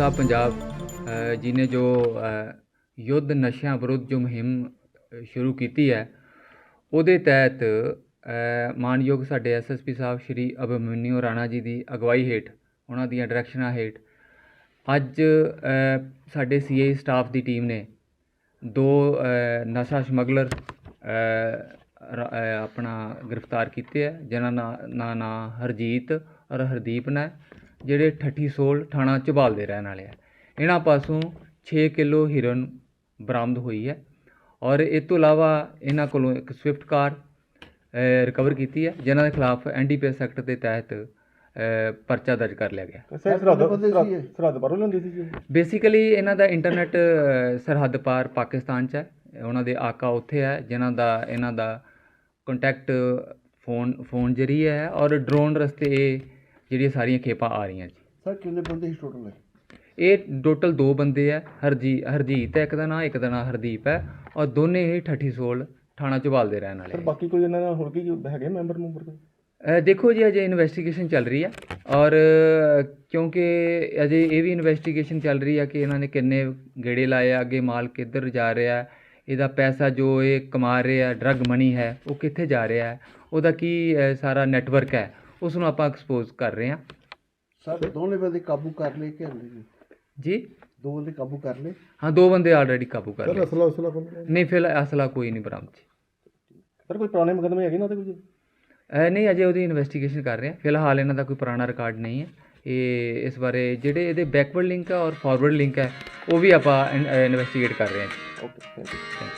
ਇਨਸਾਫ ਪੰਜਾਬ ਜੀ ਨੇ ਜੋ ਯੁੱਧ ਨਸ਼ਿਆਂ ਵਿਰੁੱਧ ਜੋ ਮੁਹਿੰਮ ਸ਼ੁਰੂ ਕੀਤੀ ਹੈ ਉਹਦੇ ਤਹਿਤ ਮਾਨਯੋਗ ਸਾਡੇ ਐਸਐਸਪੀ ਸਾਹਿਬ ਸ਼੍ਰੀ ਅਭਿਮਨਿਊ ਰਾਣਾ ਜੀ ਦੀ ਅਗਵਾਈ ਹੇਠ ਉਹਨਾਂ ਦੀਆਂ ਡਾਇਰੈਕਸ਼ਨਾਂ ਹੇਠ ਅੱਜ ਅ, ਸਾਡੇ ਸੀਆਈ ਸਟਾਫ ਦੀ ਟੀਮ ਨੇ ਦੋ ਨਸ਼ਾ ਸਮਗਲਰ ਆਪਣਾ ਗ੍ਰਿਫਤਾਰ ਕੀਤੇ ਹੈ ਜਿਨ੍ਹਾਂ ਦਾ ਨਾਂ ਨਾਂ ਹਰਜੀਤ ਔਰ ਹਰਦੀਪ ਨੇ ਜਿਹੜੇ ਠੱਠੀ ਸੋਲ ਥਾਣਾ ਝਬਾਲ ਦੇ ਰਹਿਣ ਵਾਲੇ ਆ। ਇਹਨਾਂ ਪਾਸੋਂ 6 ਕਿਲੋ ਹੀਰੋਇਨ ਬਰਾਮਦ ਹੋਈ ਹੈ ਔਰ ਇਸ ਤੋਂ ਇਲਾਵਾ ਇਹਨਾਂ ਕੋਲੋਂ ਇੱਕ ਸਵਿਫਟ ਕਾਰ ਰਿਕਵਰ ਕੀਤੀ ਹੈ ਜਿਨ੍ਹਾਂ ਦੇ ਖਿਲਾਫ ਐਨਡੀਪੀਐਸ ਐਕਟ ਦੇ ਤਹਿਤ ਪਰਚਾ ਦਰਜ ਕਰ ਲਿਆ ਗਿਆ। ਸਰ ਸਰਹੱਦ ਸਰਹੱਦ- ਸਰਹੱਦ ਪਾਰੋਂ ਲੈਂਦੀ ਸੀ ਜੀ ਬੇਸਿਕਲੀ ਇਹਨਾਂ ਦਾ ਇੰਟਰਨੈਟ ਸਰਹੱਦ ਪਾਰ ਪਾਕਿਸਤਾਨ 'ਚ ਹੈ। ਉਹਨਾਂ ਦੇ ਆਕਾ ਉੱਥੇ ਹੈ ਜਿਨ੍ਹਾਂ ਦਾ ਇਹਨਾਂ ਦਾ ਕੰਟੈਕਟ ਫੋਨ ਫੋਨ ਜਰੀਏ ਹੈ ਔਰ ਡਰੋਨ ਰਸਤੇ ਇਹ ਜਿਹੜੀਆਂ ਸਾਰੀਆਂ ਖੇਪਾਂ ਆ ਰਹੀਆਂ ਜੀ। ਸਰ ਕਿੰਨੇ ਬੰਦੇ ਸੀ ਟੋਟਲ ਹੈ ਇਹ ਟੋਟਲ ਦੋ ਬੰਦੇ ਹੈ ਹਰਜੀ ਹਰਜੀਤ ਹੈ ਇੱਕ ਦਾ ਨਾਂ ਇੱਕ ਦਾ ਨਾਂ ਹਰਦੀਪ ਹੈ ਔਰ ਦੋਨੇ ਹੀ ਠੱਠੀ ਸੋਲ ਥਾਣਾ ਝਬਾਲ ਦੇ ਰਹਿਣ ਵਾਲੇ ਸਰ। ਬਾਕੀ ਕੋਈ ਇਹਨਾਂ ਨਾਲ ਹੋਰ ਕੀ ਹੈਗੇ ਮੈਂਬਰ ਮੈਂਬਰ ਕੋਈ? ਦੇਖੋ ਜੀ ਅਜੇ ਇਨਵੈਸਟੀਗੇਸ਼ਨ ਚੱਲ ਰਹੀ ਹੈ ਔਰ ਕਿਉਂਕਿ ਅਜੇ ਇਹ ਵੀ ਇਨਵੈਸਟੀਗੇਸ਼ਨ ਚੱਲ ਰਹੀ ਹੈ ਕਿ ਇਹਨਾਂ ਨੇ ਕਿੰਨੇ ਗੇੜੇ ਲਾਏ ਆ ਅੱਗੇ ਮਾਲ ਕਿੱਧਰ ਜਾ ਰਿਹਾ ਇਹਦਾ ਪੈਸਾ ਜੋ ਇਹ ਕਮਾ ਰਿਹਾ ਡਰਗ ਮਨੀ ਹੈ ਉਹ ਕਿੱਥੇ ਜਾ ਰਿਹਾ ਉਹਦਾ ਕੀ ਸਾਰਾ ਨੈਟਵਰਕ ਹੈ। ਉਸ ਨੂੰ ਆਪਾਂ ਐਕਸਪੋਜ਼ ਕਰ ਰਹੇ ਹਾਂ। ਸਰ ਦੋਨੇ ਬੰਦੇ ਕਾਬੂ ਕਰ ਲਏ ਕਿ ਹਲੇ ਜੀ? ਜੀ ਦੋ ਬੰਦੇ ਕਾਬੂ ਕਰ ਲਏ? ਹਾਂ ਦੋ ਬੰਦੇ ਆਲਰੇਡੀ ਕਾਬੂ ਕਰ ਲਏ। ਅਸਲਾ ਉਸਲਾ ਨਹੀਂ ਫਿਲਹਾਲ ਅਸਲਾ ਕੋਈ ਨਹੀਂ ਬਰਾਮਦ ਜੀ। ਸਰ ਕੋਈ ਪੁਰਾਣੇ ਮੁਕਦਮੇ ਹੈਗੇ ਨਾ ਤੇ ਕੋਈ ਅ, ਨਹੀਂ ਅਜੇ ਉਹਦੀ ਇਨਵੈਸਟੀਗੇਸ਼ਨ ਕਰ ਰਹੇ ਹਾਂ। ਫਿਲਹਾਲ ਇਹਨਾਂ ਦਾ ਕੋਈ ਪੁਰਾਣਾ ਰਿਕਾਰਡ ਨਹੀਂ ਹੈ। ਇਹ ਇਸ ਬਾਰੇ ਜਿਹੜੇ ਇਹਦੇ ਬੈਕਵਰਡ ਲਿੰਕ ਹੈ ਔਰ ਫਾਰਵਰਡ ਲਿੰਕ ਹੈ ਉਹ ਵੀ ਆਪਾਂ ਇਨਵੈਸਟੀਗੇਟ ਕਰ ਰਹੇ ਹਾਂ ਓਕੇ ਥੈਂਕ ਯੂ